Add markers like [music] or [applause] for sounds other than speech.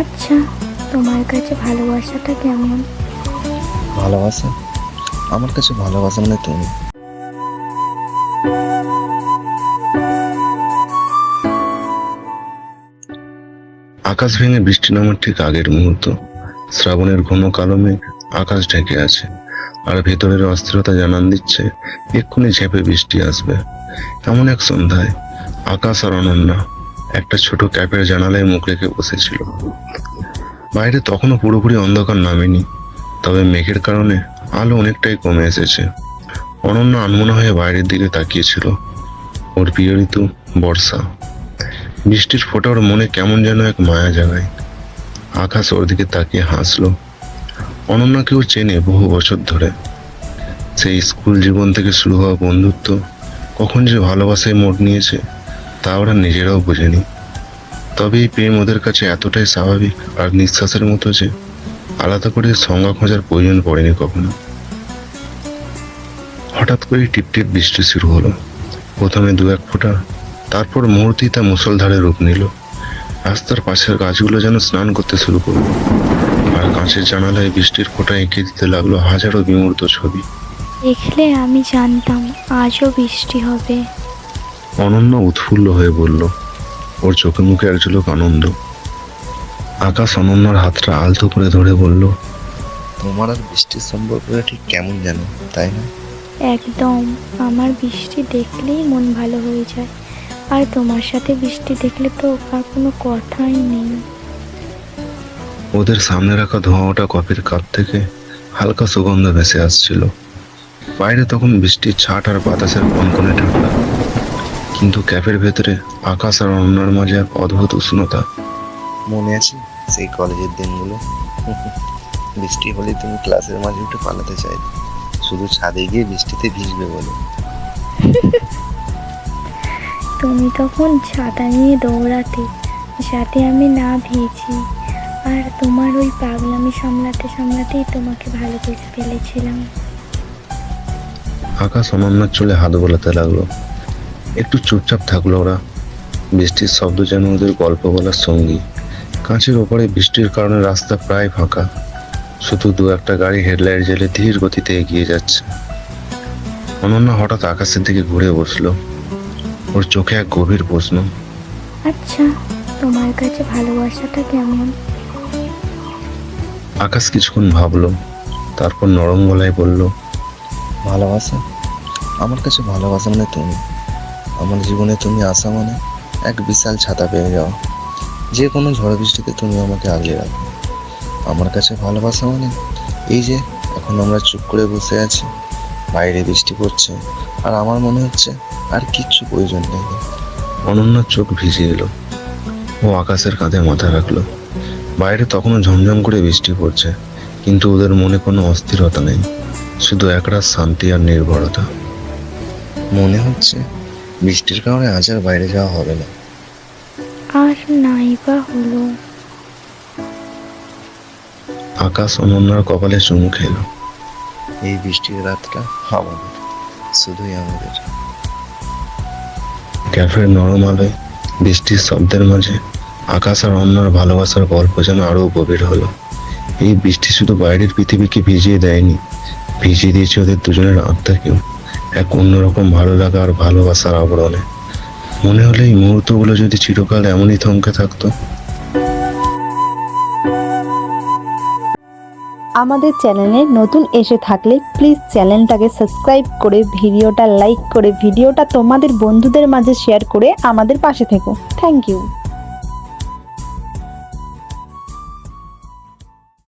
আচ্ছা তোমার কাছে ভালোবাসাটা কেমন? ভালোবাসা? আমার কাছে ভালোবাসা মানে তুমি। আকাশ ভেঙে বৃষ্টি নামার ঠিক আগের মুহূর্ত। শ্রাবণের ঘন কালো মেঘ আকাশ ঢেকে আছে। আর ভেতরের অস্থিরতা জানান দিচ্ছে, এক্ষুনি ঝেপে বৃষ্টি আসবে। এমন এক সন্ধ্যায় আকাশ আর অনন্যা একটা ছোট ক্যাপের জানালায় মুখ রেখে বসেছিল। বাইরে তখনও পুরোপুরি অন্ধকার নামেনি, তবে মেঘের কারণে আলো অনেকটাই কমে এসেছে। অনন্য আনমনা হয়ে বাইরের দিকে তাকিয়েছিল। ওর প্রিয় ঋতু, বর্ষা। বৃষ্টির ফোঁটা ওর মনে কেমন যেন এক মায়া জাগায়। আকাশ ওর দিকে তাকিয়ে হাসলো। অনন্যাকেও চেনে বহু বছর ধরে। সেই স্কুল জীবন থেকে শুরু হওয়া বন্ধুত্ব কখন যে ভালোবাসায় মোড় নিয়েছে তা ওরা নিজেরাও বোঝেনি। তবে এই প্রেম ওদের কাছে এতটাই স্বাভাবিক আর নিঃশ্বাসের মতো যে আলাদা করে সংজ্ঞা খোঁজার প্রয়োজন পড়েনি কখনো। হঠাৎ করে টিপটিপ বৃষ্টি শুরু হলো। প্রথমে দু এক ফোঁটা, তারপর মুহূর্তেই তা মুসলধারে রূপ নিল। রাস্তার পাশের গাছগুলো যেন স্নান করতে শুরু করল। আর কাঁচের জানালায় বৃষ্টির ফোঁটা এঁকে দিতে লাগল হাজারো বিমূর্ত ছবি। দেখলে আমি জানতাম আজও বৃষ্টি হবে। অনন্য উৎফুল্ল হয়ে বলল ওর চোখে মুখে এক ঝলক আনন্দ। আকাশ অনন্যার হাতটা আলতো করে ধরে বলল তোমার আর বৃষ্টির সম্পর্কটা ঠিক কেমন যেন তাই না? একদম আমার বৃষ্টি দেখলেই মন ভালো হয়ে যায়। আর তোমার সাথে বৃষ্টি দেখলে তো আর কোনো কথাই নেই। ওদের সামনে রাখা ধোঁয়া ওঠা কফির কাপ থেকে হালকা সুগন্ধ ভেসে আসছিল। বাইরে তখন বৃষ্টির ছাট আর বাতাসের কনকনে ঠান্ডা কিন্তু ক্যাফের ভেতরে আকাশ আর অন্যার মাঝে এক অদ্ভুত উষ্ণতা। মনে আছে সেই কলেজের দিনগুলো? [laughs] বৃষ্টি হলে তুমি ক্লাসের মাঝে উঠে পালাতে চাইলে। শুধু ছাদে গিয়ে বৃষ্টিতে ভিজবে বলে। [laughs] তুমি তখন ছাতা নিয়ে দৌড়াতে যাতে আমি না ভিজি। আর তোমার ওই পাগলামি সামলাতে সামলাতেই তোমাকে ভালোবেসে ফেলেছিলাম। আকাশ অনন্যার চলে হাত বোলাতে লাগল। একটু চুপচাপ থাকল ওরা। বৃষ্টির শব্দ যেন ওদের গল্প বলার সঙ্গী। কাঁচের ওপরে বৃষ্টির কারণে রাস্তা প্রায় ফাঁকা। শুধু দু একটা গাড়ি হেডলাইট জ্বেলে ধীর গতিতে এগিয়ে যাচ্ছে। অনন্যা হঠাৎ আকাশের দিকে ঘুরে বসল। ওর চোখে এক গভীর প্রশ্ন। আচ্ছা তোমার কাছে ভালোবাসাটা কেমন? আকাশ কিছুক্ষণ ভাবলো তারপর নরম গলায় বলল ভালোবাসা? আমার কাছে ভালোবাসা মানে তুমি। আমার জীবনে তুমি আসা মানে এক বিশাল ছাতা পেয়ে যাওয়া। যে কোনো ঝড় বৃষ্টিতে তুমি আমাকে আগলে রাখো। আমার কাছে ভালোবাসা মানে এই যে এখন আমরা চুপ করে বসে আছি বাইরে বৃষ্টি পড়ছে আর আমার মনে হচ্ছে আর কিচ্ছু প্রয়োজন নেই। অনন্যার চোখ ভিজে এলো। ও আকাশের কাঁধে মাথা রাখল। বাইরে তখনও ঝমঝম করে বৃষ্টি পড়ছে কিন্তু ওদের মনে কোনো অস্থিরতা নেই। শুধু একরাশ শান্তি আর নির্ভরতা। মনে হচ্ছে বৃষ্টির কারণে আজ আর বাইরে যাওয়া হবে না। আর নাই বা হলো। আকাশ অনন্যার কপালে চুমু খেল। এই বৃষ্টির রাতটা আমাদের শুধুই আমাদের। ক্যাফের নরম আলোয় বৃষ্টির শব্দের মাঝে আকাশ আর অন্যার ভালোবাসার গল্প যেন আরও গভীর হলো। এই বৃষ্টি শুধু বাইরের পৃথিবীকে ভিজিয়ে দেয়নি ভিজিয়ে দিয়েছে ওদের দুজনের আত্মাকেও। এক অন্যরকম ভালো লাগা আর ভালোবাসার আবরণে। মনে হলো এই মুহূর্তগুলো যদি চিরকাল এমনই থমকে থাকতো। আমাদের চ্যানেলে নতুন এসে থাকলে প্লিজ চ্যানেলটাকে সাবস্ক্রাইব করে, ভিডিওটা লাইক করে, ভিডিওটা তোমাদের বন্ধুদের মাঝে শেয়ার করে আমাদের পাশে থেকো। Thank you